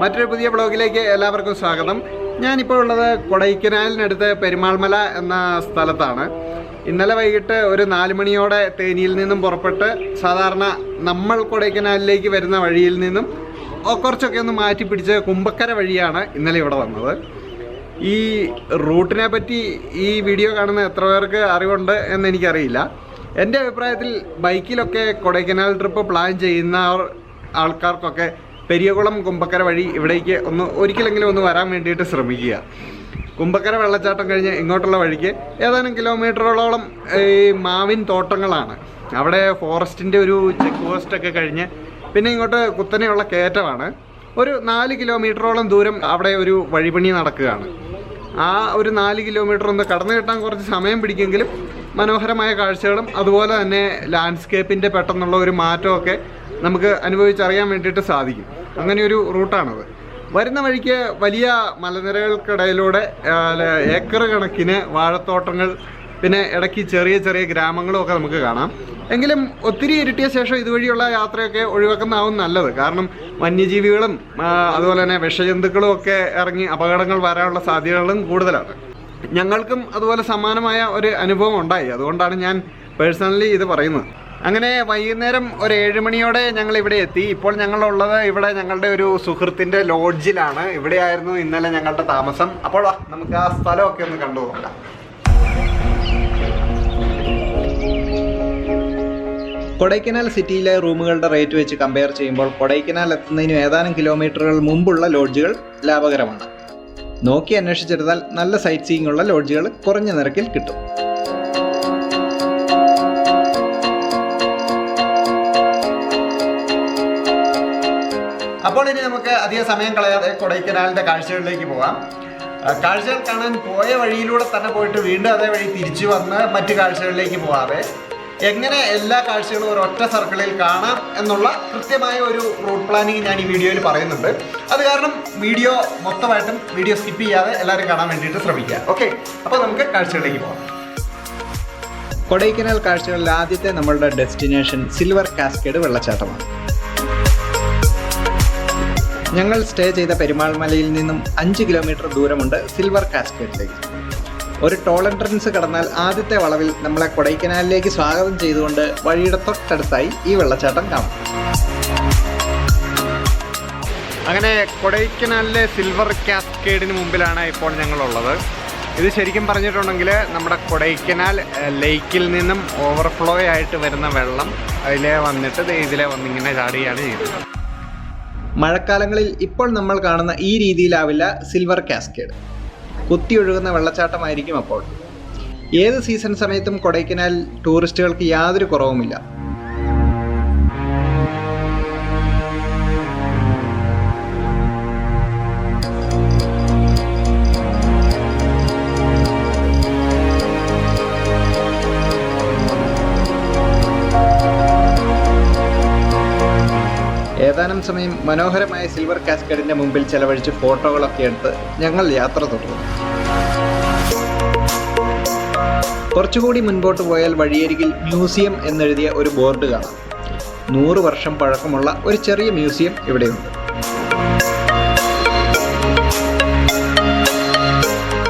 മറ്റൊരു പുതിയ ബ്ലോഗിലേക്ക് എല്ലാവർക്കും സ്വാഗതം. ഞാനിപ്പോൾ ഉള്ളത് കൊടൈക്കനാലിനടുത്ത് പെരുമാൾമല എന്ന സ്ഥലത്താണ്. ഇന്നലെ വൈകിട്ട് ഒരു നാല് മണിയോടെ തേനിയിൽ നിന്നും പുറപ്പെട്ട് സാധാരണ നമ്മൾ കൊടൈക്കനാലിലേക്ക് വരുന്ന വഴിയിൽ നിന്നും കുറച്ചൊക്കെ ഒന്ന് മാറ്റി പിടിച്ച് കുമ്പക്കര വഴിയാണ് ഇന്നലെ ഇവിടെ വന്നത്. ഈ റൂട്ടിനെ പറ്റി ഈ വീഡിയോ കാണുന്ന എത്ര പേർക്ക് അറിവുണ്ട് എന്ന് എനിക്കറിയില്ല. എന്റെ അഭിപ്രായത്തിൽ ബൈക്കിലൊക്കെ കൊടൈക്കനാൽ ട്രിപ്പ് പ്ലാൻ ചെയ്യുന്ന ആൾക്കാർക്കൊക്കെ പെരിയകുളം കുമ്പക്കര വഴി ഇവിടേക്ക് ഒന്ന് ഒരിക്കലെങ്കിലും ഒന്ന് വരാൻ വേണ്ടിയിട്ട് ശ്രമിക്കുക. കുമ്പക്കര വെള്ളച്ചാട്ടം കഴിഞ്ഞ് ഇങ്ങോട്ടുള്ള വഴിക്ക് ഏതാനും കിലോമീറ്ററോളം ഈ മാവിൻ തോട്ടങ്ങളാണ്. അവിടെ ഫോറസ്റ്റിന്റെ ഒരു ചെക്ക് പോസ്റ്റൊക്കെ കഴിഞ്ഞ് പിന്നെ ഇങ്ങോട്ട് കുത്തനെയുള്ള കയറ്റമാണ്. ഒരു നാല് കിലോമീറ്ററോളം ദൂരം അവിടെ ഒരു വഴിപണി നടക്കുകയാണ്. ആ ഒരു നാല് കിലോമീറ്റർ ഒന്ന് കടന്നു കിട്ടാൻ കുറച്ച് സമയം പിടിക്കെങ്കിലും മനോഹരമായ കാഴ്ചകളും അതുപോലെ തന്നെ ലാൻഡ്സ്കേപ്പിന്റെ പെട്ടെന്നുള്ള ഒരു മാറ്റമൊക്കെ നമുക്ക് അനുഭവിച്ചറിയാൻ വേണ്ടിയിട്ട് സാധിക്കും. അങ്ങനെ ഒരു റൂട്ടാണത്. വരുന്ന വഴിക്ക് വലിയ മലനിരകൾക്കിടയിലൂടെ ഏക്കർ കണക്കിന് വാഴത്തോട്ടങ്ങൾ പിന്നെ ഇടയ്ക്ക് ചെറിയ ചെറിയ ഗ്രാമങ്ങളും ഒക്കെ നമുക്ക് കാണാം. എങ്കിലും ഒത്തിരി ഇരുട്ടിയ ശേഷം ഇതുവഴിയുള്ള യാത്രയൊക്കെ ഒഴിവാക്കുന്നതാവും നല്ലത്. കാരണം വന്യജീവികളും അതുപോലെ തന്നെ വിഷജന്തുക്കളും ഒക്കെ ഇറങ്ങി അപകടങ്ങൾ വരാനുള്ള സാധ്യതകളും കൂടുതലാണ്. ഞങ്ങൾക്കും അതുപോലെ സമാനമായ ഒരു അനുഭവം ഉണ്ടായി. അതുകൊണ്ടാണ് ഞാൻ പേഴ്സണലി ഇത് പറയുന്നത്. അങ്ങനെ വൈകുന്നേരം ഒരു ഏഴ് മണിയോടെ ഞങ്ങൾ ഇവിടെ എത്തി. ഇപ്പോൾ ഞങ്ങളുള്ളത് ഇവിടെ ഞങ്ങളുടെ ഒരു സുഹൃത്തിന്റെ ലോഡ്ജിലാണ്. ഇവിടെയായിരുന്നു ഇന്നലെ ഞങ്ങളുടെ താമസം. അപ്പോൾ നമുക്ക് ആ സ്ഥലമൊക്കെ ഒന്ന് കണ്ടു നോക്കാം. കൊടൈക്കനാൽ സിറ്റിയിലെ റൂമുകളുടെ റേറ്റ് വെച്ച് കമ്പയർ ചെയ്യുമ്പോൾ കൊടൈക്കനാൽ എത്തുന്നതിന് ഏതാനും കിലോമീറ്ററുകൾ മുമ്പുള്ള ലോഡ്ജുകൾ ലാഭകരമാണ്. നോക്കി അന്വേഷിച്ചെടുത്താൽ നല്ല സൈറ്റ് സീയിങ് ഉള്ള ലോഡ്ജുകൾ കുറഞ്ഞ നിരക്കിൽ കിട്ടും. അധികം സമയം കളയാതെ കൊടൈക്കനാലിന്റെ കാഴ്ചകളിലേക്ക് പോകാം കാഴ്ചകൾ കാണാൻ പോയ വഴിയിലൂടെ തന്നെ പോയിട്ട് വീണ്ടും അതേ വഴി തിരിച്ചു വന്ന് മറ്റു കാഴ്ചകളിലേക്ക് പോകാതെ എങ്ങനെ എല്ലാ കാഴ്ചകളും ഒരു ഒറ്റ സർക്കിളിൽ കാണാം എന്നുള്ള കൃത്യമായ ഒരു റൂട്ട് പ്ലാനിങ് ഞാൻ ഈ വീഡിയോയിൽ പറയുന്നുണ്ട്. അത് കാരണം വീഡിയോ മൊത്തമായിട്ടും വീഡിയോ സ്കിപ്പ് ചെയ്യാതെ എല്ലാവരും കാണാൻ വേണ്ടിയിട്ട് ശ്രമിക്കുക. ഓക്കെ? അപ്പോൾ നമുക്ക് കാഴ്ചകളിലേക്ക് പോകാം കൊടൈക്കനാൽ കാഴ്ചകളിൽ ആദ്യത്തെ നമ്മളുടെ ഡെസ്റ്റിനേഷൻ സിൽവർ കാസ്കേഡ് വെള്ളച്ചാട്ടമാണ്. ഞങ്ങൾ സ്റ്റേ ചെയ്ത പെരുമാൾമലയിൽ നിന്നും അഞ്ച് കിലോമീറ്റർ ദൂരമുണ്ട് സിൽവർ കാസ്കേഡിലേക്ക്. ഒരു ടോൾ എൻട്രൻസ് കടന്നാൽ ആദ്യത്തെ വളവിൽ നമ്മളെ കൊടൈക്കനാലിലേക്ക് സ്വാഗതം ചെയ്തുകൊണ്ട് വഴിയുടെ തൊട്ടടുത്തായി ഈ വെള്ളച്ചാട്ടം കാണും. അങ്ങനെ കൊടൈക്കനാലിലെ സിൽവർ കാസ്കേഡിന് മുമ്പിലാണ് ഇപ്പോൾ ഞങ്ങളുള്ളത്. ഇത് ശരിക്കും പറഞ്ഞിട്ടുണ്ടെങ്കിൽ നമ്മുടെ കൊടൈക്കനാൽ ലേക്കിൽ നിന്നും ഓവർഫ്ലോ ആയിട്ട് വരുന്ന വെള്ളം അതിലെ വന്നിട്ട് ഇതിലെ വന്നിങ്ങനെ ചാടുകയാണ് ചെയ്യുന്നത് മഴക്കാലങ്ങളിൽ ഇപ്പോൾ നമ്മൾ കാണുന്ന ഈ രീതിയിലാവില്ല സിൽവർ കാസ്കേഡ് കുത്തിയൊഴുകുന്ന വെള്ളച്ചാട്ടമായിരിക്കും അപ്പോൾ. ഏത് സീസൺ സമയത്തും കൊടൈക്കനാൽ ടൂറിസ്റ്റുകൾക്ക് യാതൊരു കുറവുമില്ല. ഏതാനും സമയം മനോഹരമായ സിൽവർ കാസ്കേഡിന്റെ മുമ്പിൽ ചെലവഴിച്ച് ഫോട്ടോകളൊക്കെ എടുത്ത് ഞങ്ങൾ യാത്ര തുടർന്നു. കുറച്ചുകൂടി മുൻപോട്ട് പോയാൽ വഴിയരികിൽ മ്യൂസിയം എന്നെഴുതിയ ഒരു ബോർഡ് കാണാം. നൂറ് വർഷം പഴക്കമുള്ള ഒരു ചെറിയ മ്യൂസിയം ഇവിടെയുണ്ട്.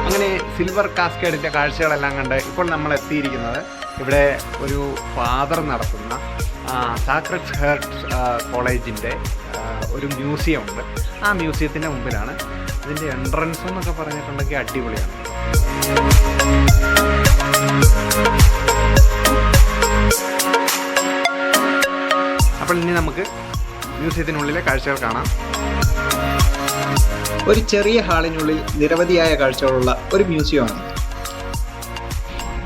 അങ്ങനെ സിൽവർ കാസ്കേഡിന്റെ കാഴ്ചകളെല്ലാം കണ്ട് ഇപ്പോൾ നമ്മൾ എത്തിയിരിക്കുന്നത് ഇവിടെ ഒരു ഫാദർ നടത്തുന്ന സാക്രഡ് ഹേർട്ട് കോളേജിന്റെ ഒരു മ്യൂസിയം ഉണ്ട്. ആ മ്യൂസിയത്തിന്റെ മുമ്പിലാണ്. ഇതിന്റെ എൻട്രൻസ് എന്നൊക്കെ പറഞ്ഞിട്ടുണ്ടെങ്കിൽ അടിപൊളിയാണ്. അപ്പോൾ ഇനി നമുക്ക് മ്യൂസിയത്തിനുള്ളിലെ കാഴ്ചകൾ കാണാം. ഒരു ചെറിയ ഹാളിനുള്ളിൽ നിരവധിയായ കാഴ്ചകളുള്ള ഒരു മ്യൂസിയമാണ്.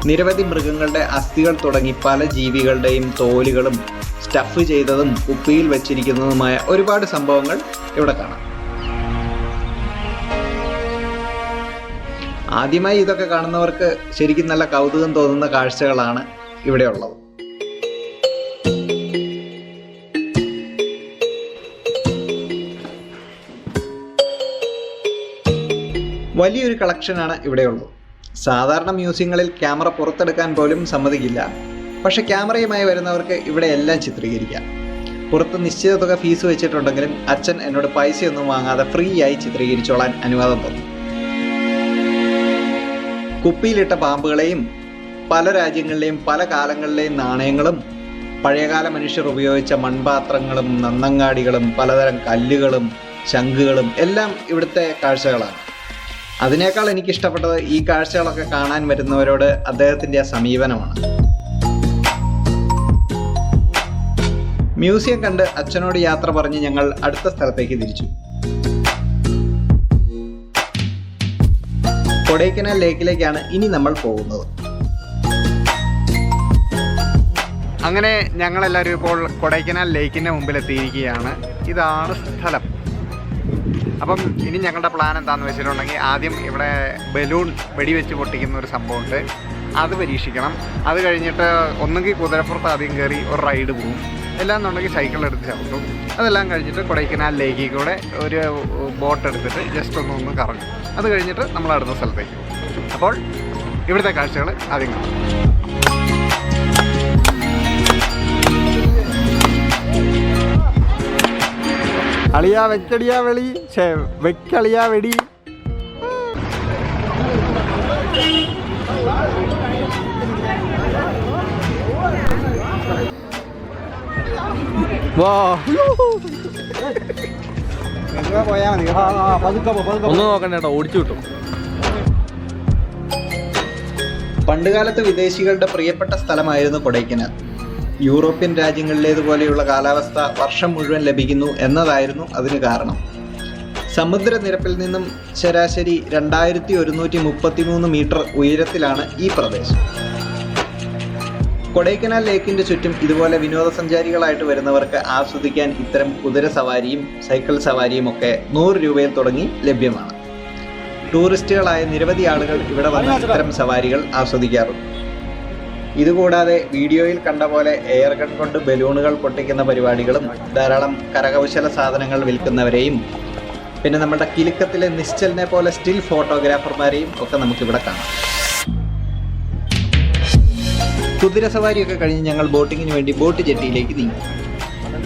നിരവധി മൃഗങ്ങളുടെ അസ്ഥികൾ തുടങ്ങി പല ജീവികളുടെയും തോലുകളും സ്റ്റഫ് ചെയ്തതും കുപ്പിയിൽ വെച്ചിരിക്കുന്നതുമായ ഒരുപാട് സംഭവങ്ങൾ ഇവിടെ കാണാം. ആദ്യമായി ഇതൊക്കെ കാണുന്നവർക്ക് ശരിക്കും നല്ല കൗതുകം തോന്നുന്ന കാഴ്ചകളാണ് ഇവിടെയുള്ളത് വലിയൊരു കളക്ഷനാണ് ഇവിടെയുള്ളത് സാധാരണ മ്യൂസിയങ്ങളിൽ ക്യാമറ പുറത്തെടുക്കാൻ പോലും സമ്മതിക്കില്ല. പക്ഷേ ക്യാമറയുമായി വരുന്നവർക്ക് ഇവിടെ എല്ലാം ചിത്രീകരിക്കാം. പുറത്ത് നിശ്ചിത തുക ഫീസ് വെച്ചിട്ടുണ്ടെങ്കിലും അച്ഛൻ എന്നോട് പൈസയൊന്നും വാങ്ങാതെ ഫ്രീ ആയി ചിത്രീകരിച്ചോളാൻ അനുവാദം തന്നു. കുപ്പിയിലിട്ട പാമ്പുകളെയും പല രാജ്യങ്ങളിലെയും പല കാലങ്ങളിലെയും നാണയങ്ങളും പഴയകാല മനുഷ്യർ ഉപയോഗിച്ച മൺപാത്രങ്ങളും നന്നങ്ങാടികളും പലതരം കല്ലുകളും ശംഖുകളും എല്ലാം ഇവിടുത്തെ കാഴ്ചകളാണ്. അതിനേക്കാൾ എനിക്ക് ഇഷ്ടപ്പെട്ടത് ഈ കാഴ്ചകളൊക്കെ കാണാൻ വരുന്നവരോട് അദ്ദേഹത്തിന്റെ ആ സമീപനമാണ്. മ്യൂസിയം കണ്ട് അച്ഛനോട് യാത്ര പറഞ്ഞ് ഞങ്ങൾ അടുത്ത സ്ഥലത്തേക്ക് തിരിച്ചു. കൊടൈക്കനാൽ ലേക്കിലേക്കാണ് ഇനി നമ്മൾ പോകുന്നത്. അങ്ങനെ ഞങ്ങളെല്ലാവരും ഇപ്പോൾ കൊടൈക്കനാൽ ലേക്കിന്റെ മുമ്പിൽ എത്തിയിരിക്കുകയാണ് ഇതാണ് സ്ഥലം. അപ്പം ഇനി ഞങ്ങളുടെ പ്ലാൻ എന്താണെന്ന് വെച്ചിട്ടുണ്ടെങ്കിൽ ആദ്യം ഇവിടെ ബലൂൺ വെടിവെച്ച് പൊട്ടിക്കുന്ന ഒരു സംഭവമുണ്ട്. അത് പരീക്ഷിക്കണം. അത് കഴിഞ്ഞിട്ട് ഒന്നുകിൽ കുതിരപ്പുറത്ത് ആദ്യം കയറി ഒരു റൈഡ് പോകും എന്നുണ്ടെങ്കിൽ സൈക്കിൾ എടുത്ത് ചവിട്ടും. അതെല്ലാം കഴിഞ്ഞിട്ട് കൊടൈക്കനാൽ ലേക്കിൽ കൂടെ ഒരു ബോട്ട് എടുത്തിട്ട് ജസ്റ്റ് ഒന്ന് ഒന്ന് കറങ്ങും. അത് കഴിഞ്ഞിട്ട് നമ്മൾ അടുത്ത സ്ഥലത്തേക്ക് പോകും. അപ്പോൾ ഇവിടുത്തെ കാഴ്ചകൾ ആദ്യം കാണാം. അളിയാ വെക്കടിയാ വെളി. ഛേ വെക്കളിയാ വെടി. ഒന്ന് നോക്കണ്ടോ കേട്ടോ ഓടിച്ചു കിട്ടും പണ്ടുകാലത്ത് വിദേശികളുടെ പ്രിയപ്പെട്ട സ്ഥലമായിരുന്നു കൊടൈക്കനാൽ. യൂറോപ്യൻ രാജ്യങ്ങളിലേതുപോലെയുള്ള കാലാവസ്ഥ വർഷം മുഴുവൻ ലഭിക്കുന്നു എന്നതായിരുന്നു അതിന് കാരണം. സമുദ്രനിരപ്പിൽ നിന്നും ശരാശരി രണ്ടായിരത്തി ഒരുന്നൂറ്റി മുപ്പത്തി മൂന്ന് മീറ്റർ ഉയരത്തിലാണ് ഈ പ്രദേശം. കൊടൈക്കനാൽ ലേക്കിന്റെ ചുറ്റും ഇതുപോലെ വിനോദസഞ്ചാരികളായിട്ട് വരുന്നവർക്ക് ആസ്വദിക്കാൻ ഇത്തരം കുതിര സവാരിയും സൈക്കിൾ സവാരിയും ഒക്കെ നൂറ് രൂപയിൽ തുടങ്ങി ലഭ്യമാണ്. ടൂറിസ്റ്റുകളായ നിരവധി ആളുകൾ ഇവിടെ വന്ന് ഇത്തരം സവാരികൾ ആസ്വദിക്കാറുണ്ട്. ഇതുകൂടാതെ വീഡിയോയിൽ കണ്ട പോലെ എയർ ഗൺ കൊണ്ട് ബലൂണുകൾ പൊട്ടിക്കുന്ന പരിപാടികളും ധാരാളം കരകൗശല സാധനങ്ങൾ വിൽക്കുന്നവരെയും പിന്നെ നമ്മുടെ കിലുക്കത്തിലെ നിശ്ചലിനെ പോലെ സ്റ്റിൽ ഫോട്ടോഗ്രാഫർമാരെയും ഒക്കെ നമുക്കിവിടെ കാണാം. കുതിര സവാരിയൊക്കെ കഴിഞ്ഞ് ഞങ്ങൾ ബോട്ടിങ്ങിന് വേണ്ടി ബോട്ട് ജെട്ടിയിലേക്ക് നീങ്ങി.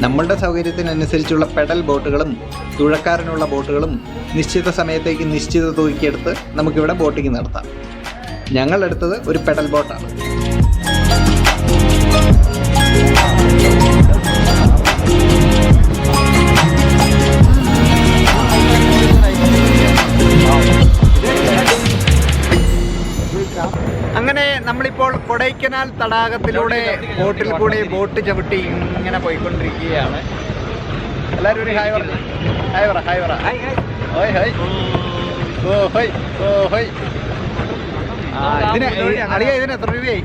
നമ്മളുടെ സൗകര്യത്തിനനുസരിച്ചുള്ള പെഡൽ ബോട്ടുകളും തുഴക്കാരനുള്ള ബോട്ടുകളും നിശ്ചിത സമയത്തേക്ക് നിശ്ചിത തൂക്കിയെടുത്ത് നമുക്കിവിടെ ബോട്ടിങ് നടത്താം. ഞങ്ങൾ എടുത്തത് ഒരു പെഡൽ ബോട്ടാണ്. നമ്മളിപ്പോൾ കൊടൈക്കനാൽ തടാകത്തിലൂടെ ബോട്ടിൽ കൂടി ബോട്ട് ചവിട്ടി ഇങ്ങനെ പോയിക്കൊണ്ടിരിക്കുകയാണ്. എല്ലാവരും ഒരു ഹായ് പറഞ്ഞു ഹായ് പറ ഹായ് പറ. ഓയ് ഹോയ് ഓ ഹോയ്. ഓ ഹോയ്. ഇതിന് അളിയ ഇതിന് എത്ര രൂപയായി?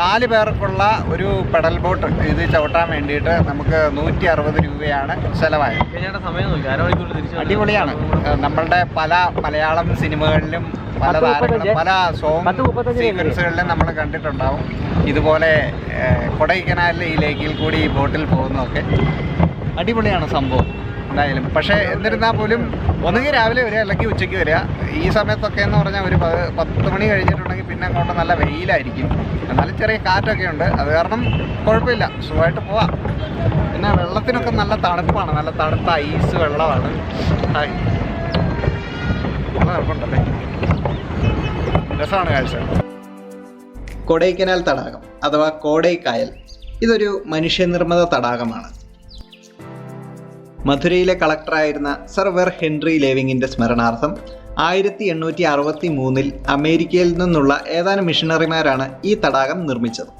നാല് പേർക്കുള്ള ഒരു പെഡൽ ബോട്ട് ഇത് ചവിട്ടാൻ വേണ്ടിയിട്ട് നമുക്ക് നൂറ്റി അറുപത് രൂപയാണ് ചെലവായത്. അടിപൊളിയാണ്. നമ്മളുടെ പല മലയാളം സിനിമകളിലും പല താരങ്ങളും പല സോങ് സീക്വൻസുകളിലും നമ്മൾ കണ്ടിട്ടുണ്ടാവും. ഇതുപോലെ കൊടൈക്കനാലിലെ ഈ ലേക്കിൽ കൂടി ഈ ബോട്ടിൽ പോകുന്നതൊക്കെ. അടിപൊളിയാണ് സംഭവം. എന്തായാലും. പക്ഷേ എന്നിരുന്നാൽ പോലും ഒന്നുകിൽ രാവിലെ വരിക അല്ലെങ്കിൽ ഉച്ചയ്ക്ക് വരിക. ഈ സമയത്തൊക്കെ എന്ന് പറഞ്ഞാൽ ഒരു പത്ത് മണി കഴിഞ്ഞിട്ടുണ്ടെങ്കിൽ പിന്നെ അങ്ങോട്ട് നല്ല വെയിലായിരിക്കും. എന്നാലും ചെറിയ കാറ്റൊക്കെ ഉണ്ട്. അത് കാരണം കുഴപ്പമില്ല. സുഖമായിട്ട് പോവാം. പിന്നെ വെള്ളത്തിനൊക്കെ നല്ല തണുപ്പാണ്. നല്ല തണുത്ത ഐസ് വെള്ളമാണ്. നല്ല തണുപ്പുണ്ടല്ലേ? രസമാണ് കാഴ്ച. കൊടൈക്കനാൽ തടാകം അഥവാ കോടൈക്കായൽ ഇതൊരു മനുഷ്യനിർമ്മിത തടാകമാണ്. മധുരയിലെ കളക്ടറായിരുന്ന സർ വെർ ഹെൻറി ലേവിങ്ങിന്റെ സ്മരണാർത്ഥം ആയിരത്തി എണ്ണൂറ്റി അറുപത്തി മൂന്നിൽ അമേരിക്കയിൽ നിന്നുള്ള ഏതാനും മിഷണറിമാരാണ് ഈ തടാകം നിർമ്മിച്ചത്.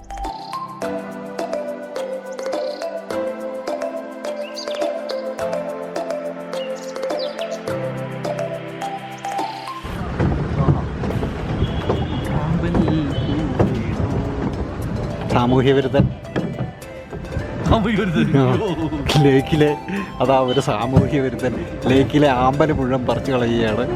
സാമൂഹ്യ വിരുദ്ധൻ ലേക്കിലെ അതാ ഒരു സാമൂഹ്യ വിരുദ്ധൻ. ലേക്കിലെ ആമ്പൽ മുഴുവൻ പറിച്ചു കളയുകയാണ്.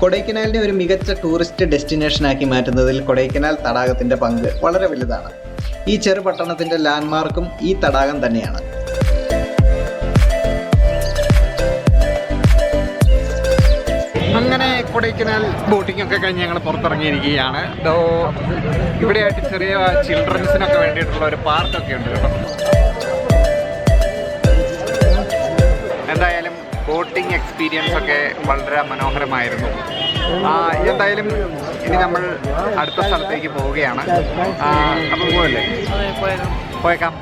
കൊടൈക്കനാലിനെ ഒരു മികച്ച ടൂറിസ്റ്റ് ഡെസ്റ്റിനേഷനാക്കി മാറ്റുന്നതിൽ കൊടൈക്കനാൽ തടാകത്തിന്റെ പങ്ക് വളരെ വലുതാണ്. ഈ ചെറു പട്ടണത്തിന്റെ ലാൻഡ്മാർക്കും ഈ തടാകം തന്നെയാണ്. കൊടൈക്കനാൽ ബോട്ടിംഗ് ഒക്കെ കഴിഞ്ഞ് ഞങ്ങൾ പുറത്തിറങ്ങിയിരിക്കുകയാണ്. ഇതോ ഇവിടെയായിട്ട് ചെറിയ ചിൽഡ്രൻസിനൊക്കെ വേണ്ടിയിട്ടുള്ള ഒരു പാർക്കൊക്കെ ഉണ്ട് കേട്ടോ. എന്തായാലും ബോട്ടിംഗ് എക്സ്പീരിയൻസ് ഒക്കെ വളരെ മനോഹരമായിരുന്നു. എന്തായാലും ഇനി നമ്മൾ അടുത്ത സ്ഥലത്തേക്ക് പോവുകയാണ്. അപ്പോൾ പോകല്ലേ പോയേക്കാം.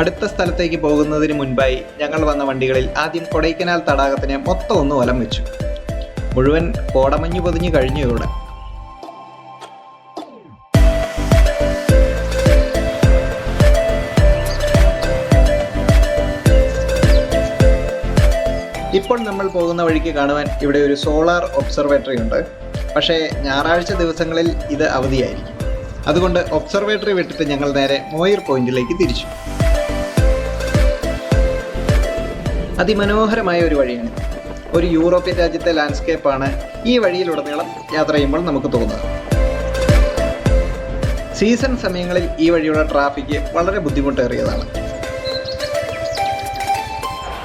അടുത്ത സ്ഥലത്തേക്ക് പോകുന്നതിന് മുൻപായി ഞങ്ങൾ വന്ന വണ്ടികളിൽ ആദ്യം കൊടൈക്കനാൽ തടാകത്തിന് മൊത്തം ഒന്ന് വലം വെച്ചു. മുഴുവൻ കോടമഞ്ഞ് പൊതിഞ്ഞു കഴിഞ്ഞു ഇവിടെ. ഇപ്പോൾ നമ്മൾ പോകുന്ന വഴിക്ക് കാണുവാൻ ഇവിടെ ഒരു സോളാർ ഒബ്സർവേറ്ററി ഉണ്ട്. പക്ഷേ ഞായറാഴ്ച ദിവസങ്ങളിൽ ഇത് അവധിയായിരിക്കും. അതുകൊണ്ട് ഒബ്സർവേറ്ററി വിട്ടിട്ട് ഞങ്ങൾ നേരെ മോയിർ പോയിന്റിലേക്ക് തിരിച്ചു. അതിമനോഹരമായ ഒരു വഴിയാണ് ഒരു യൂറോപ്യൻ രാജ്യത്തെ ലാൻഡ്സ്കേപ്പാണ് ഈ വഴിയിലുടനീളം യാത്ര ചെയ്യുമ്പോൾ നമുക്ക് തോന്നുക സീസൺ സമയങ്ങളിൽ ഈ വഴിയുള്ള ട്രാഫിക് വളരെ ബുദ്ധിമുട്ടേറിയതാണ്.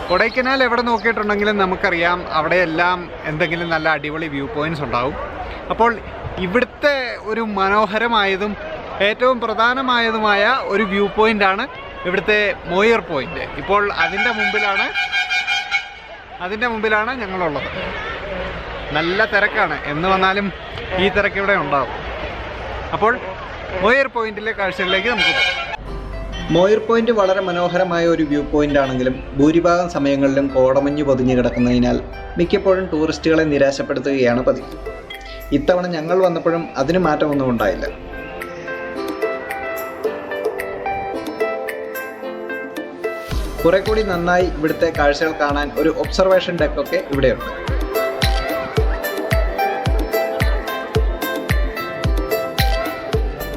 കൊടൈക്കനാൽ എവിടെ നോക്കിയിട്ടുണ്ടെങ്കിലും നമുക്കറിയാം അവിടെയെല്ലാം എന്തെങ്കിലും നല്ല അടിപൊളി വ്യൂ പോയിന്റ്സ് ഉണ്ടാവും. അപ്പോൾ ഇവിടുത്തെ ഒരു മനോഹരമായതും ഏറ്റവും പ്രധാനമായതുമായ ഒരു വ്യൂ പോയിന്റ് ആണ് ഇവിടുത്തെ മോയർ പോയിന്റ് ഇപ്പോൾ അതിന്റെ മുമ്പിലാണ് അതിന്റെ മുമ്പിലാണ് ഞങ്ങളുള്ളത്. നല്ല തിരക്കാണ്. എന്ന് വന്നാലും ഈ തിരക്ക് ഇവിടെ ഉണ്ടാവും. അപ്പോൾ മോയർ പോയിന്റിലെ കാഴ്ചകളിലേക്ക് നമുക്ക് മോയർ പോയിന്റ് വളരെ മനോഹരമായ ഒരു വ്യൂ പോയിന്റ് ആണെങ്കിലും ഭൂരിഭാഗം സമയങ്ങളിലും കോടമഞ്ഞ് പൊതിഞ്ഞു കിടക്കുന്നതിനാൽ മിക്കപ്പോഴും ടൂറിസ്റ്റുകളെ നിരാശപ്പെടുത്തുകയാണ് പതിവ്. ഇത്തവണ ഞങ്ങൾ വന്നപ്പോഴും അതിന് മാറ്റമൊന്നും ഉണ്ടായില്ല. കുറെ കൂടി നന്നായി ഇവിടുത്തെ കാഴ്ചകൾ കാണാൻ ഒരു ഒബ്സർവേഷൻ ഡെക്ക് ഡെക്കൊക്കെ ഇവിടെയുണ്ട്.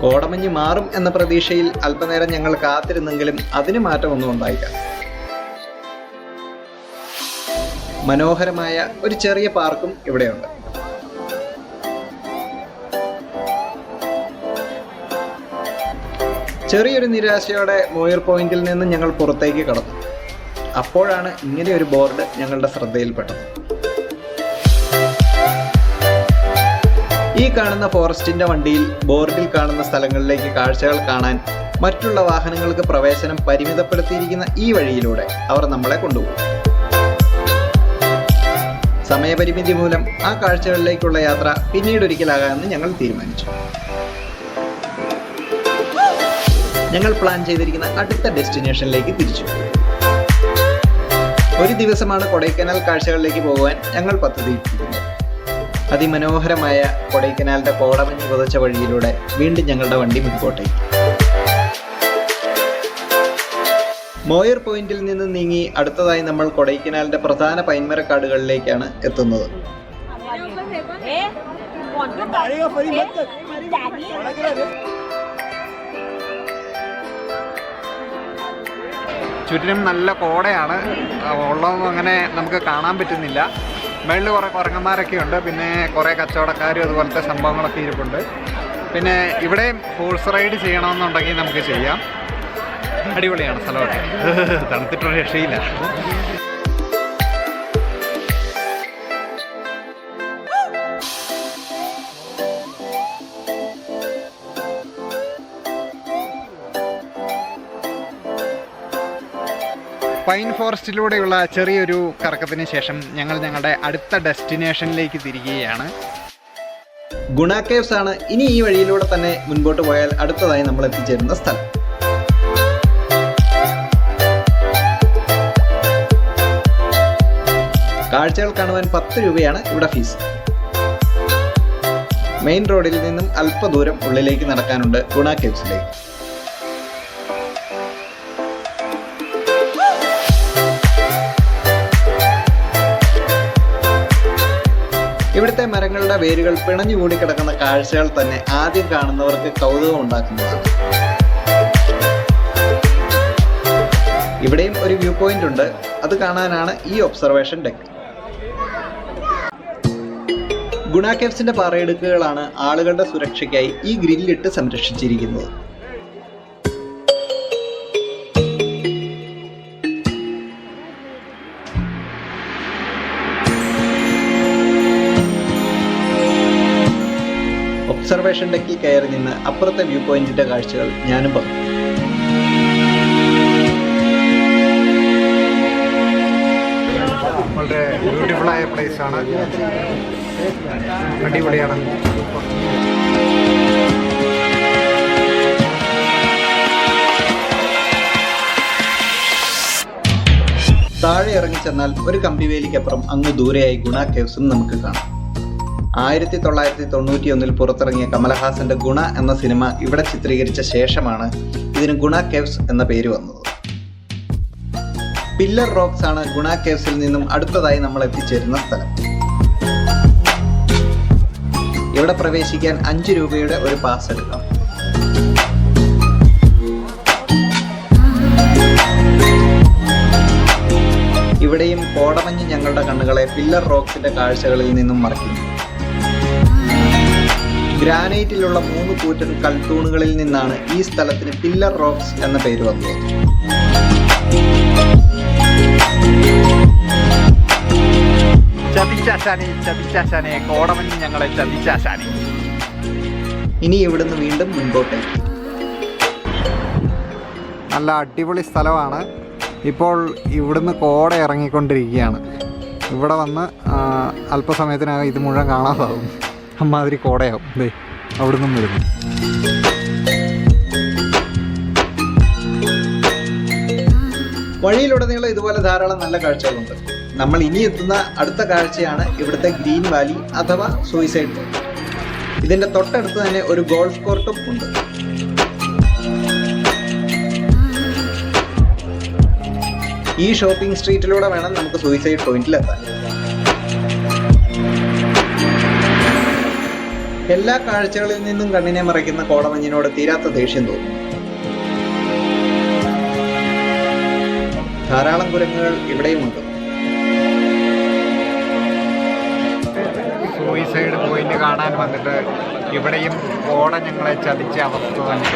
കോടമഞ്ഞ് മാറും എന്ന പ്രതീക്ഷയിൽ അല്പനേരം ഞങ്ങൾ കാത്തിരുന്നെങ്കിലും അതിന് മാറ്റമൊന്നും ഉണ്ടായില്ല. മനോഹരമായ ഒരു ചെറിയ പാർക്കും ഇവിടെയുണ്ട്. ചെറിയൊരു നിരാശയോടെ മോയർ പോയിന്റിൽ നിന്ന് ഞങ്ങൾ പുറത്തേക്ക് കടന്നു. അപ്പോഴാണ് ഇങ്ങനെ ഒരു ബോർഡ് ഞങ്ങളുടെ ശ്രദ്ധയിൽപ്പെട്ടത്. ഈ കാണുന്ന ഫോറസ്റ്റിന്റെ വണ്ടിയിൽ ബോർഡിൽ കാണുന്ന സ്ഥലങ്ങളിലേക്ക് കാഴ്ചകൾ കാണാൻ മറ്റുള്ള വാഹനങ്ങൾക്ക് പ്രവേശനം പരിമിതപ്പെടുത്തിയിരിക്കുന്ന ഈ വഴിയിലൂടെ അവർ നമ്മളെ കൊണ്ടുപോകും. സമയപരിമിതി മൂലം ആ കാഴ്ചകളിലേക്കുള്ള യാത്ര പിന്നീട് ഒരിക്കലാകാമെന്ന് ഞങ്ങൾ തീരുമാനിച്ചു. ഞങ്ങൾ പ്ലാൻ ചെയ്തിരിക്കുന്ന അടുത്ത ഡെസ്റ്റിനേഷനിലേക്ക് തിരിച്ചു. ഒരു ദിവസമാണ് കൊടൈക്കനാൽ കാഴ്ചകളിലേക്ക് പോകുവാൻ ഞങ്ങൾ പദ്ധതിയിട്ടിരുന്നത് അതിമനോഹരമായ കൊടൈക്കനാലിന്റെ കോടമഞ്ഞ് പുതച്ച വഴിയിലൂടെ വീണ്ടും ഞങ്ങളുടെ വണ്ടി മുൻപോട്ടേക്ക്. മോയർ പോയിന്റിൽ നിന്ന് നീങ്ങി അടുത്തതായി നമ്മൾ കൊടൈക്കനാലിന്റെ പ്രധാന പൈൻമരക്കാടുകളിലേക്കാണ് എത്തുന്നത്. ചുറ്റിനും നല്ല കോടയാണ്. ഉള്ളതൊന്നും അങ്ങനെ നമുക്ക് കാണാൻ പറ്റുന്നില്ല. മേളിൽ കുറേ കുരങ്ങന്മാരൊക്കെ ഉണ്ട്. പിന്നെ കുറേ കച്ചവടക്കാരും അതുപോലത്തെ സംഭവങ്ങളൊക്കെ ഇരിപ്പുണ്ട്. പിന്നെ ഇവിടെ ഹോഴ്സ് റൈഡ് ചെയ്യണമെന്നുണ്ടെങ്കിൽ നമുക്ക് ചെയ്യാം. അടിപൊളിയാണ് സ്ഥലമൊക്കെ. തണുത്തിട്ടൊരു രക്ഷയില്ല. പൈൻ ഫോറസ്റ്റിലൂടെയുള്ള ചെറിയൊരു കറക്കത്തിന് ശേഷം ഞങ്ങൾ ഞങ്ങളുടെ അടുത്ത ഡെസ്റ്റിനേഷനിലേക്ക് തിരികുകയാണ് ഗുണ കേവ്സ് ആണ് ഇനി ഈ വഴിയിലൂടെ തന്നെ മുൻപോട്ട് പോയാൽ അടുത്തതായി നമ്മൾ എത്തിച്ചേരുന്ന സ്ഥലം. കാഴ്ചകൾ കാണുവാൻ പത്ത് രൂപയാണ് ഇവിടെ ഫീസ് മെയിൻ റോഡിൽ നിന്നും അല്പദൂരം ഉള്ളിലേക്ക് നടക്കാനുണ്ട് ഗുണ കേവ്സിലേക്ക് ഇവിടുത്തെ മരങ്ങളുടെ വേരുകൾ പിണഞ്ഞു കിടക്കുന്ന കാഴ്ചകൾ തന്നെ ആദ്യം കാണുന്നവർക്ക് കൗതുകം ഉണ്ടാക്കുന്നതാണ് ഇവിടെയും ഒരു വ്യൂ പോയിന്റ് ഉണ്ട്. അത് കാണാനാണ് ഈ ഒബ്സർവേഷൻ ഡെക്ക് ഗുണ കേവ്സിന്റെ പാറയിടുക്കുകളാണ് ആളുകളുടെ സുരക്ഷയ്ക്കായി ഈ ഗ്രില്ലിട്ട് സംരക്ഷിച്ചിരിക്കുന്നത്. ഒബ്സർവേഷൻ ഡെക്കിൽ കയറി നിന്ന് അപ്പുറത്തെ വ്യൂ പോയിന്റിന്റെ കാഴ്ചകൾ ഞാനും പറഞ്ഞു വളരെ ബ്യൂട്ടിഫുൾ ആയ പ്ലേസ് ആണ്. അടിപൊളിയാണ്. താഴെ ഇറങ്ങി ചെന്നാൽ ഒരു കമ്പിവേലിക്കപ്പുറം അങ്ങ് ദൂരെയായി ഗുണ കേവ്സും നമുക്ക് കാണാം. ആയിരത്തി തൊള്ളായിരത്തി തൊണ്ണൂറ്റി ഒന്നിൽ പുറത്തിറങ്ങിയ കമലഹാസന്റെ ഗുണ എന്ന സിനിമ ഇവിടെ ചിത്രീകരിച്ച ശേഷമാണ് ഇതിന് ഗുണ കേവ്സ് എന്ന പേര് വന്നത്. പില്ലർ റോക്സ് ആണ് ഗുണ കേവ്സിൽ നിന്നും അടുത്തതായി നമ്മൾ എത്തിച്ചേരുന്ന സ്ഥലം. ഇവിടെ പ്രവേശിക്കാൻ അഞ്ച് രൂപയുടെ ഒരു പാസ് എടുക്കാം. ഇവിടെയും കോടമഞ്ഞ് ഞങ്ങളുടെ കണ്ണുകളെ പില്ലർ റോക്സിന്റെ കാഴ്ചകളിൽ നിന്നും മറക്കുന്നു ഗ്രാനൈറ്റിലുള്ള മൂന്ന് കൂറ്റൻ കൽത്തൂണുകളിൽ നിന്നാണ് ഈ സ്ഥലത്തിന് പില്ലർ റോക്സ് എന്ന പേര് വന്നത്. ചതിച്ചാശാനെ ചതിച്ചാശാനെ കോടമഞ്ഞ് ഞങ്ങളെ ചതിച്ചാശാനെ. ഇനി ഇവിടുന്ന് വീണ്ടും മുൻപോട്ടേക്ക് നല്ല അടിപൊളി സ്ഥലമാണ്. ഇപ്പോൾ ഇവിടുന്ന് കോട ഇറങ്ങിക്കൊണ്ടിരിക്കുകയാണ്. ഇവിടെ വന്ന് അല്പസമയത്തിനകം ഇത് മുഴുവൻ കാണാതാവും. അമ്മാതിരി കോടയാവും ദേ നിന്നും വരുന്നു. നിങ്ങൾ ഇതുപോലെ ധാരാളം നല്ല കാഴ്ചകളുണ്ട്. നമ്മൾ ഇനി എത്തുന്ന അടുത്ത കാഴ്ചയാണ് ഇവിടുത്തെ ഗ്രീൻ വാലി അഥവാ സൂയിസൈഡ് പോയിന്റ് ഇതിന്റെ തൊട്ടടുത്ത് തന്നെ ഒരു ഗോൾഫ് കോർട്ടും ഉണ്ട്. ഈ ഷോപ്പിംഗ് സ്ട്രീറ്റിലൂടെ വേണം നമുക്ക് സൂയിസൈഡ് പോയിന്റിൽ എത്താൻ എല്ലാ കാഴ്ചകളിൽ നിന്നും കണ്ണിനെ മറയ്ക്കുന്ന കോടമഞ്ഞിനോട് തീരാത്ത ദേഷ്യം തോന്നുന്നു ധാരാളം കുരങ്ങുകൾ ഇവിടെയുമുണ്ട്. സൂയിസൈഡ് പോയിന്റ് കാണാൻ വന്നിട്ട് ഇവിടെയും കോട ഞങ്ങളെ ചതിച്ച അവസ്ഥ തന്നെ.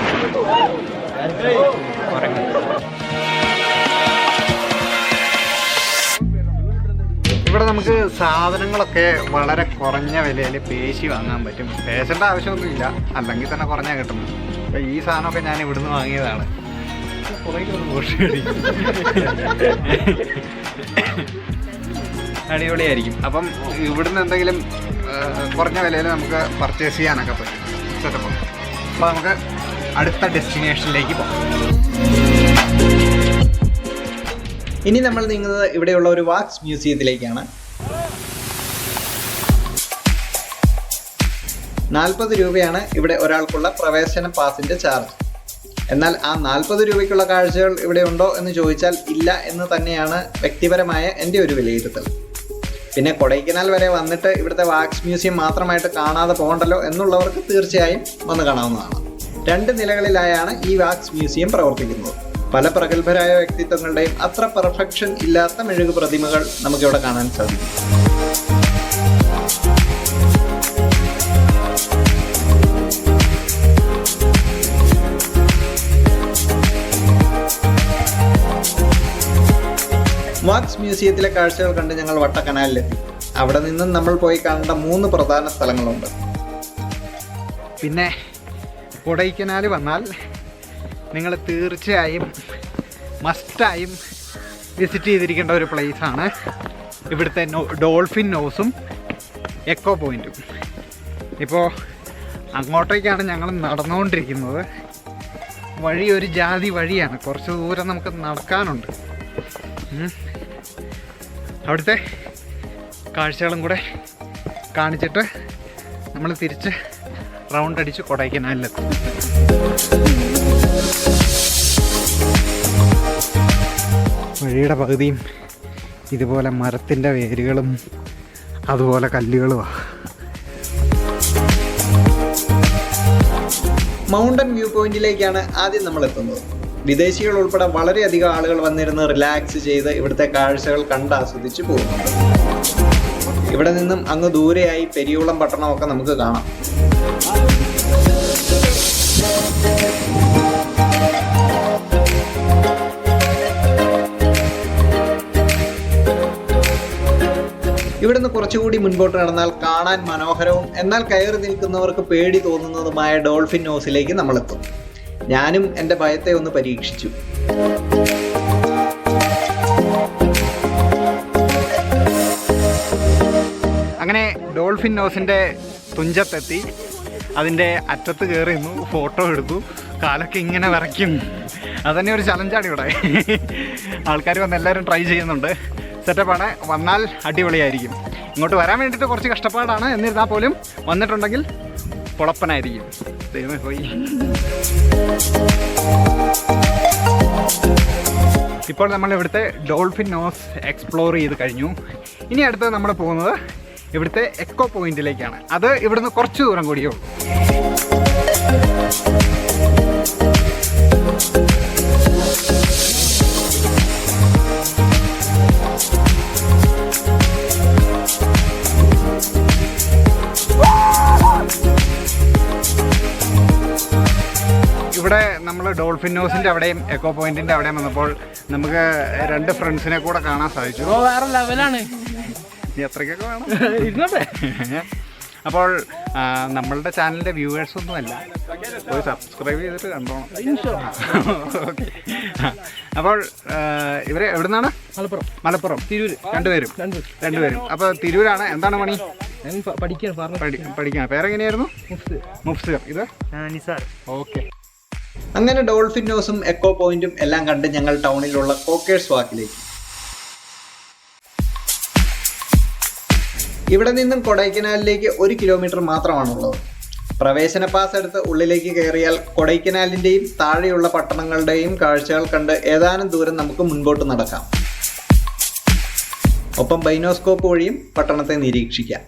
ഇവിടെ നമുക്ക് സാധനങ്ങളൊക്കെ വളരെ കുറഞ്ഞ വിലയിൽ പേശി വാങ്ങാൻ പറ്റും. പേശേണ്ട ആവശ്യമൊന്നുമില്ല. അല്ലെങ്കിൽ തന്നെ കുറഞ്ഞാൽ കിട്ടും. അപ്പം ഈ സാധനമൊക്കെ ഞാൻ ഇവിടുന്ന് വാങ്ങിയതാണ്. അടിപൊളിയായിരിക്കും. അപ്പം ഇവിടുന്ന് എന്തെങ്കിലും കുറഞ്ഞ വിലയിൽ നമുക്ക് പർച്ചേസ് ചെയ്യാനൊക്കെ പറ്റും. സെറ്റപ്പ് അപ്പോൾ നമുക്ക് അടുത്ത ഡെസ്റ്റിനേഷനിലേക്ക് പോകാം. ഇനി നമ്മൾ നീങ്ങുന്നത് ഇവിടെയുള്ള ഒരു വാക്സ് മ്യൂസിയത്തിലേക്കാണ്. നാൽപ്പത് രൂപയാണ് ഇവിടെ ഒരാൾക്കുള്ള പ്രവേശന പാസിന്റെ ചാർജ്. എന്നാൽ ആ നാൽപ്പത് രൂപയ്ക്കുള്ള കാഴ്ചകൾ ഇവിടെ ഉണ്ടോ എന്ന് ചോദിച്ചാൽ ഇല്ല എന്ന് തന്നെയാണ് വ്യക്തിപരമായ എന്റെ ഒരു വിലയിരുത്തൽ. പിന്നെ കൊടൈക്കനാൽ വരെ വന്നിട്ട് ഇവിടുത്തെ വാക്സ് മ്യൂസിയം മാത്രമായിട്ട് കാണാതെ പോകണ്ടല്ലോ എന്നുള്ളവർക്ക് തീർച്ചയായും വന്ന് കാണാവുന്നതാണ്. രണ്ട് നിലകളിലായാണ് ഈ വാക്സ് മ്യൂസിയം പ്രവർത്തിക്കുന്നത്. പല പ്രഗത്ഭരായ വ്യക്തിത്വങ്ങളുടെയും അത്ര പെർഫെക്ഷൻ ഇല്ലാത്ത മെഴുകു പ്രതിമകൾ നമുക്കിവിടെ കാണാൻ സാധിക്കും. വാക്സ് മ്യൂസിയത്തിലെ കാഴ്ചകൾ കണ്ട് ഞങ്ങൾ വട്ടക്കനാലിലെത്തി. അവിടെ നിന്നും നമ്മൾ പോയി കാണേണ്ട മൂന്ന് പ്രധാന സ്ഥലങ്ങളുണ്ട്. പിന്നെ കൊടൈക്കനാൽ വന്നാൽ നിങ്ങൾ തീർച്ചയായും മസ്റ്റായും വിസിറ്റ് ചെയ്തിരിക്കേണ്ട ഒരു പ്ലേസാണ്. ഇവിടുത്തെ ഡോൾഫിൻ നോസും എക്കോ പോയിന്റും ഇപ്പോൾ അങ്ങോട്ടേക്കാണ് ഞങ്ങൾ നടന്നുകൊണ്ടിരിക്കുന്നത്. വഴി ഒരു ജാതി വഴിയാണ്. കുറച്ച് ദൂരം നമുക്ക് നടക്കാനുണ്ട്. അവിടുത്തെ കാഴ്ചകളും കൂടെ കാണിച്ചിട്ട് നമ്മൾ തിരിച്ച് റൗണ്ട് അടിച്ച് കൊടൈക്കനാലിലെത്തും വഴിയുടെ പകുതിയും ഇതുപോലെ മരത്തിന്റെ വേരുകളും അതുപോലെ കല്ലുകളുമാണ് മൗണ്ടൻ വ്യൂ പോയിന്റിലേക്കാണ് ആദ്യം നമ്മൾ എത്തുന്നത്. വിദേശികൾ ഉൾപ്പെടെ വളരെയധികം ആളുകൾ വന്നിരുന്ന് റിലാക്സ് ചെയ്ത് ഇവിടുത്തെ കാഴ്ചകൾ കണ്ട് ആസ്വദിച്ച് പോകുന്നുണ്ട്. ഇവിടെ നിന്നും അങ്ങ് ദൂരെയായി പെരിയോളം പട്ടണമൊക്കെ നമുക്ക് കാണാം. കുറച്ചുകൂടി മുൻപോട്ട് നടന്നാൽ കാണാൻ മനോഹരവും എന്നാൽ കയറി നിൽക്കുന്നവർക്ക് പേടി തോന്നുന്നതുമായ ഡോൾഫിൻ നോസിലേക്ക് നമ്മളെത്തും. ഞാനും എന്റെ ഭയത്തെ ഒന്ന് പരീക്ഷിച്ചു. അങ്ങനെ ഡോൾഫിൻ നോസിന്റെ തുഞ്ചത്തെത്തി. അതിന്റെ അറ്റത്ത് കയറി നിന്നു ഫോട്ടോ എടുത്തു. കാലൊക്കെ ഇങ്ങനെ വിറയ്ക്കും അതന്നെ ഒരു ചലഞ്ചാണ് ഇവിടെ. ആൾക്കാർ വന്ന് എല്ലാവരും ട്രൈ ചെയ്യുന്നുണ്ട്. സെറ്റപ്പാണ്. വന്നാൽ അടിപൊളിയായിരിക്കും. ഇങ്ങോട്ട് വരാൻ വേണ്ടിയിട്ട് കുറച്ച് കഷ്ടപ്പാടാണ്. എന്നിരുന്നാൽ പോലും വന്നിട്ടുണ്ടെങ്കിൽ പൊളപ്പനായിരിക്കും. ദൈവമേ പോയി. ഇപ്പോൾ നമ്മൾ ഇവിടുത്തെ ഡോൾഫിൻ നോസ് എക്സ്പ്ലോർ ചെയ്ത് കഴിഞ്ഞു. ഇനി അടുത്ത് നമ്മൾ പോകുന്നത് ഇവിടുത്തെ എക്കോ പോയിന്റിലേക്കാണ്. അത് ഇവിടുന്ന് കുറച്ച് ദൂരം കൂടിയേ ഉള്ളൂ. നമ്മൾ ഡോൾഫിൻ ഹൗസിന്റെ അവിടെയും എക്കോ പോയിന്റിന്റെ അവിടെയും വന്നപ്പോൾ നമുക്ക് രണ്ട് ഫ്രണ്ട്സിനെ കൂടെ കാണാൻ സാധിച്ചു. ഓ വേറെ ലെവലാണ്. നീ വേണം. അപ്പോൾ നമ്മളുടെ ചാനലിന്റെ വ്യൂവേഴ്സ് ഒന്നുമല്ല. ഒരു സബ്സ്ക്രൈബ് ചെയ്തിട്ട് കണ്ടോണം. ഓക്കെ. അപ്പോൾ ഇവരെ എവിടുന്നാണ്? മലപ്പുറം. മലപ്പുറം. തിരൂർ രണ്ടുപേരും. രണ്ടു രണ്ടുപേരും. അപ്പോൾ തിരൂരാണ്. എന്താണ് പണി? ഞാൻ പഠിക്കാൻ പറഞ്ഞു പഠി പഠിക്കാൻ പേരെങ്ങനെയായിരുന്നു? മുഫ്സ്. മുഫ്സിർ ഇത്? നിസാർ ഓക്കെ. അങ്ങനെ ഡോൾഫിൻ നോസും എക്കോ പോയിന്റും എല്ലാം കണ്ട് ഞങ്ങൾ ടൗണിലുള്ള കോക്കേഴ്സ് വാക്കിലേക്ക്. ഇവിടെ നിന്നും കൊടൈക്കനാലിലേക്ക് ഒരു കിലോമീറ്റർ മാത്രമാണുള്ളത്. പ്രവേശന പാസ് എടുത്ത് ഉള്ളിലേക്ക് കയറിയാൽ കൊടൈക്കനാലിന്റെയും താഴെയുള്ള പട്ടണങ്ങളുടെയും കാഴ്ചകൾ കണ്ട് ഏതാനും ദൂരം നമുക്ക് മുൻപോട്ട് നടക്കാം. ഒപ്പം ബൈനോസ്കോപ്പ് വഴിയും പട്ടണത്തെ നിരീക്ഷിക്കാം.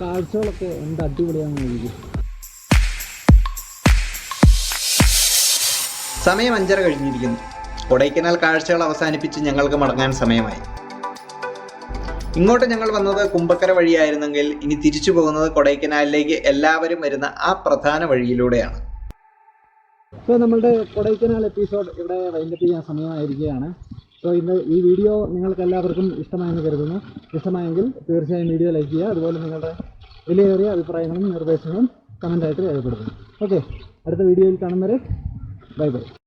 കാഴ്ചകളൊക്കെ എന്ത് അടിപൊളിയാണെന്ന് സമയം അഞ്ചര കഴിഞ്ഞിരിക്കുന്നു. കൊടൈക്കനാൽ കാഴ്ചകൾ അവസാനിപ്പിച്ച് ഞങ്ങൾക്ക് മടങ്ങാൻ സമയമായി. ഇങ്ങോട്ട് ഞങ്ങൾ വന്നത് കുമ്പക്കര വഴിയായിരുന്നെങ്കിൽ ഇനി തിരിച്ചു പോകുന്നത് കൊടൈക്കനാലിലേക്ക് എല്ലാവരും വരുന്ന ആ പ്രധാന വഴിയിലൂടെയാണ്. ഇപ്പോൾ നമ്മളുടെ കൊടൈക്കനാൽ എപ്പിസോഡ് ഇവിടെ വൈൻഡപ്പ് ചെയ്യാൻ സമയമായിരിക്കുകയാണ്. അപ്പോൾ ഇന്ന് ഈ വീഡിയോ നിങ്ങൾക്ക് എല്ലാവർക്കും ഇഷ്ടമായെന്ന് കരുതുന്നു. ഇഷ്ടമായെങ്കിൽ തീർച്ചയായും വീഡിയോ ലൈക്ക് ചെയ്യുക. അതുപോലെ നിങ്ങളുടെ വിലയേറിയ അഭിപ്രായങ്ങളും നിർദ്ദേശങ്ങളും കമന്റായിട്ട് രേഖപ്പെടുത്തുന്നു ഓക്കെ അടുത്ത വീഡിയോയിൽ കാണും വരെ. 拜拜。